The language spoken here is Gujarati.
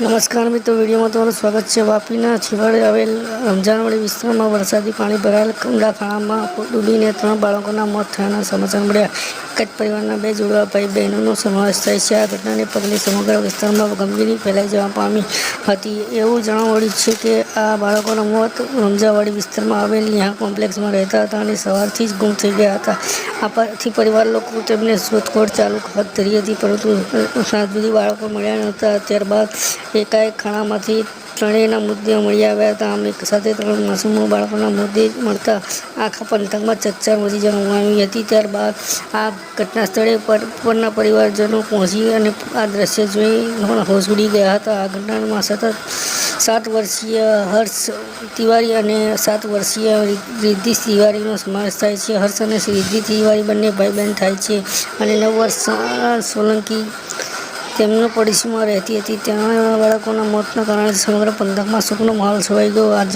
નમસ્કાર મિત્રો, વિડીયોમાં તમારું સ્વાગત છે. વાપીના છેવાડે આવેલ રમજાનવાડી વિસ્તારમાં વરસાદી પાણી ભરાયેલ કુંડા ખાણામાં ડૂબીને ત્રણ બાળકોના મોત થયાના સમાચાર મળ્યા. એક જ પરિવારના બે જોડવા ભાઈ બહેનોનો સમાવેશ થાય છે. આ ઘટનાને પગલે સમગ્ર વિસ્તારમાં ગંભીરી ફેલાઈ જવા પામી હતી. એવું જાણવા મળ્યું છે કે આ બાળકોના મોત રમજાવાડી વિસ્તારમાં આવેલ ન્યા કોમ્પ્લેક્સમાં રહેતા હતા અને સવારથી જ ગુમ થઈ ગયા હતા. આ પરથી પરિવાર લોકો તેમને શોધખોળ ચાલુ હાથ ધરી હતી, પરંતુ સાંજ સુધી બાળકો મળ્યા નહોતા. ત્યારબાદ એકાએક ખાણામાંથી ત્રણેયના મુદ્દે મળી આવ્યા હતા. એક સાથે ત્રણ માસૂમો બાળકોના મુદ્દે મળતા આખા પંથકમાં ચકચાર જવામાં આવી હતી. ત્યારબાદ આ ઘટના સ્થળે પર પરના પરિવારજનો પહોંચી અને આ દ્રશ્ય જોઈ હોશ ઉડી ગયા હતા. આ ઘટનામાં સતત સાત વર્ષીય હર્ષ તિવારી અને સાત વર્ષીય રિદ્ધિ તિવારીનો સમાવેશ થાય છે. હર્ષ અને રિદ્ધિ તિવારી બંને ભાઈ બહેન થાય છે અને નવ વર્ષ સોલંકી તેમનો પડોશીમાં રહેતી હતી. તેના બાળકોના મોતના કારણે સમગ્ર પંથકમાં શોકનો માહોલ છવાઈ ગયો. આજે